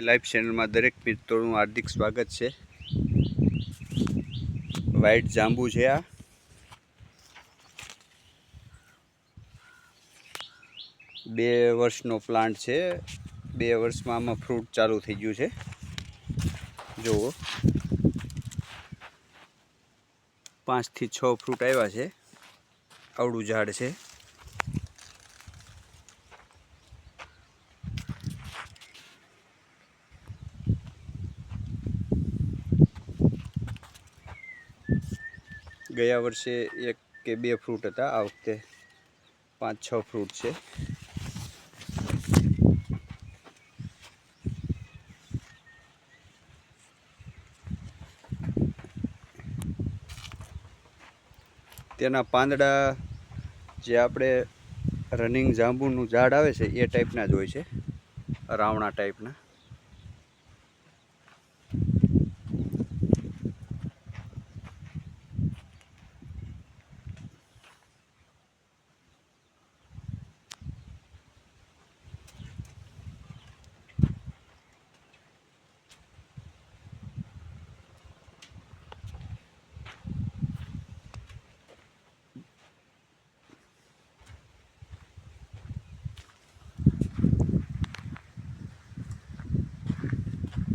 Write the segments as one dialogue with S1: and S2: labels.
S1: Life ચેનલમાં દરેક મિત્રોનું હાર્દિક સ્વાગત છે. વ્હાઈટ જાંબુ છે આ. બે વર્ષનો પ્લાન્ટ છે. બે વર્ષમાં આમાં ફ્રૂટ ચાલુ થઈ ગયું છે. જુઓ. પાંચથી છ ફ્રૂટ આવ્યા છે. આવડું ઝાડ છે. ગયા વર્ષે એક કે બે ફ્રૂટ હતા. આ વખતે પાંચ, છ ફ્રૂટ છે. તેના પાંદડા જે આપણે રનિંગ જાંબુનું ઝાડ આવે છે, એ ટાઈપના જ હોય છે. રાવણા ટાઈપના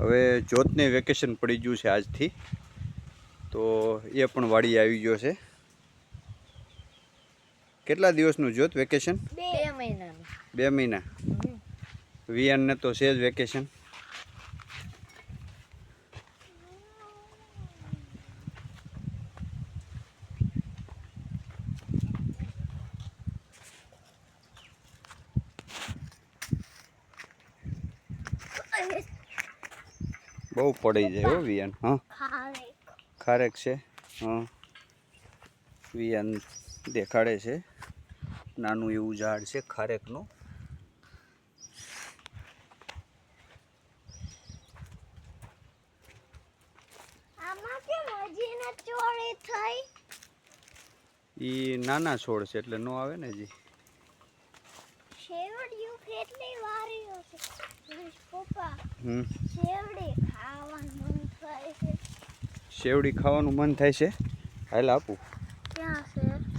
S1: હવે જોતને વેકેશન પડી ગયું છે આજથી. તો એ પણ વાડી આવી ગયો છે. કેટલા દિવસનું જોત વેકેશન?
S2: બે મહિના
S1: બે મહિના. વિયાનને તો છે જ વેકેશન. બહુ પડી જાય હો વિયાન હા? ખારેક છે હા. વિયાન દેખાડે છે. નાનું એવું ઝાડ છે ખારેકનું. એ નાના છોડ છે એટલે નો આવે ને જી
S2: શેવડિયું કેટલી વારી હશે પપ્પા.
S1: હમ.
S2: શેવડી ખાવાનું મન થાય છે.
S1: હાલ આપું.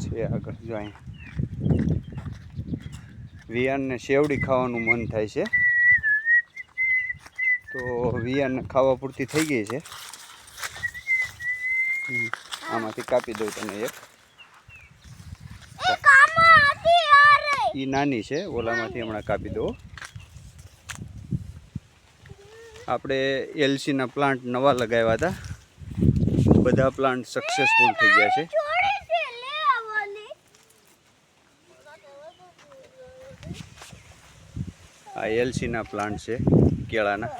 S2: છે?
S1: આગળ જો વિયાનને શેવડી ખાવાનું મન થાય છે. તો વિયાનને ખાવા પૂરતી થઈ ગઈ છે. આમાંથી કાપી દઉં તમે એક.
S2: એ
S1: નાની છે ઓલામાંથી હમણાં કાપી દો આપણે એલસીના પ્લાન્ટ નવા લગાવ્યા હતા. બધા પ્લાન્ટ સક્સેસફુલ થઈ ગયા છે. આ એલસીના પ્લાન્ટ છે કેળાના.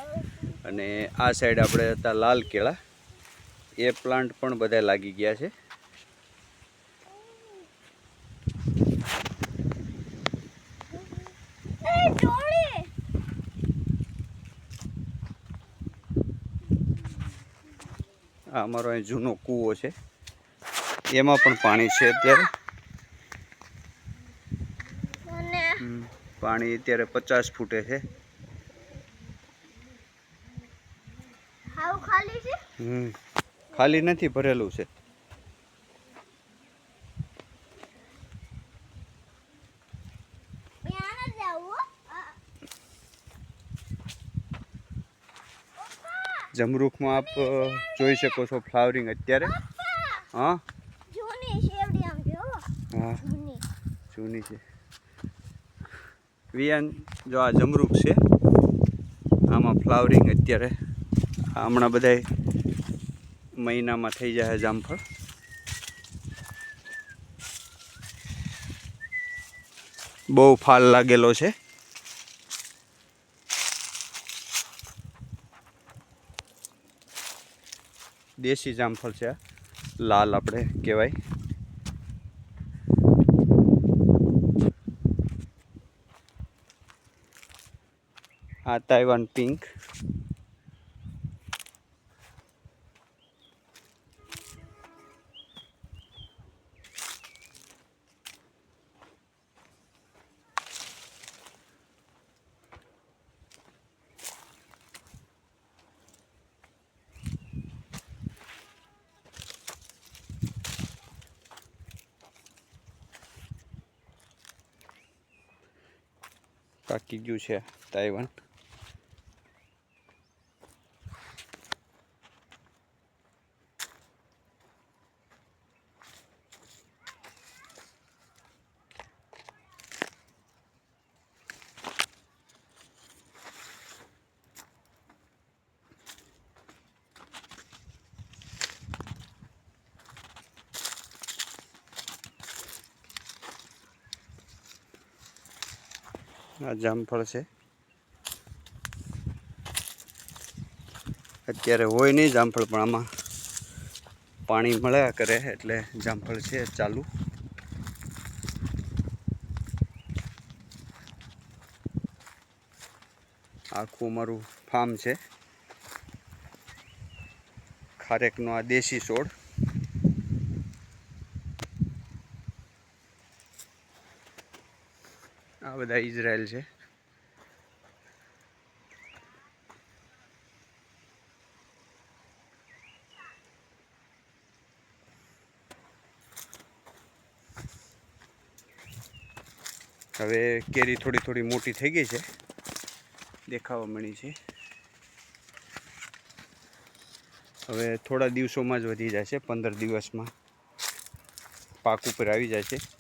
S1: અને આ સાઈડ આપણે હતા લાલ કેળા. એ પ્લાન્ટ પણ બધા લાગી ગયા છે
S2: એ ચોરી
S1: આ અમારો અહીં જૂનો કૂવો છે. એમાં પણ પાણી છે અત્યારે. પાણી અત્યારે પચાસ ફૂટે છે.
S2: ખાલી
S1: નથી ભરેલું છે
S2: ત્યાં ન જાવું આ પપ્પા
S1: જમરૂખમાં આપ જોઈ શકો છો ફ્લાવરિંગ અત્યારે. હા? હા.
S2: જૂની.
S1: જૂની છે. વિયાન જો આ જમરૂખ છે. આમાં ફ્લાવરિંગ અત્યારે. હમણાં બધાય મહિનામાં થઈ જાય જામફળ. બહુ ફાલ લાગેલો છે. દેશી જામફળ છે. લાલ આપણે કહેવાય. આ તાઇવાન પિંક પાકી ગયું છે તાઇવાન. આ જામફળ છે અત્યારે હોય નહીં જામફળ, પણ આમાં પાણી મળ્યા કરે એટલે જામફળ છે ચાલુ. આખું અમારું ફાર્મ છે. ખારેકનો આ દેશી છોડ. બધા ઇઝરાયલ છે. હવે કેરી થોડી થોડી મોટી થઈ ગઈ છે. દેખાવા મળી છે. હવે થોડા દિવસોમાં જ વધી જશે પંદર દિવસમાં. પાક ઉપર આવી જશે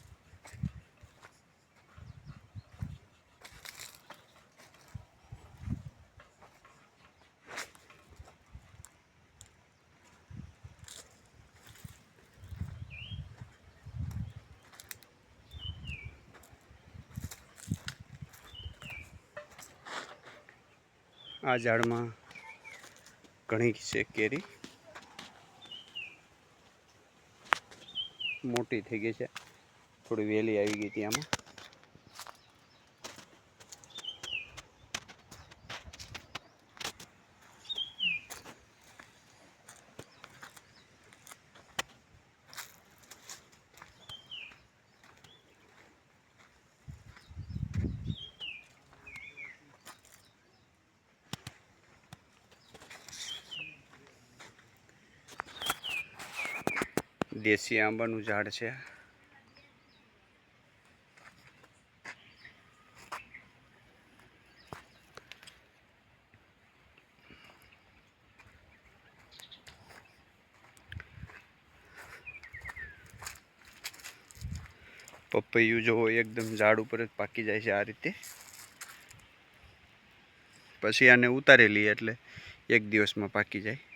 S1: આ ઝાડમાં ઘણી છે કેરી. મોટી થઈ ગઈ છે. થોડી વહેલી આવી ગઈ હતી આમાં. દેશી આંબાનું ઝાડ છે. પપૈયું જો એકદમ ઝાડ ઉપર જ પાકી જાય છે આ રીતે. પછી આને ઉતારી એટલે એક દિવસમાં પાકી જાય.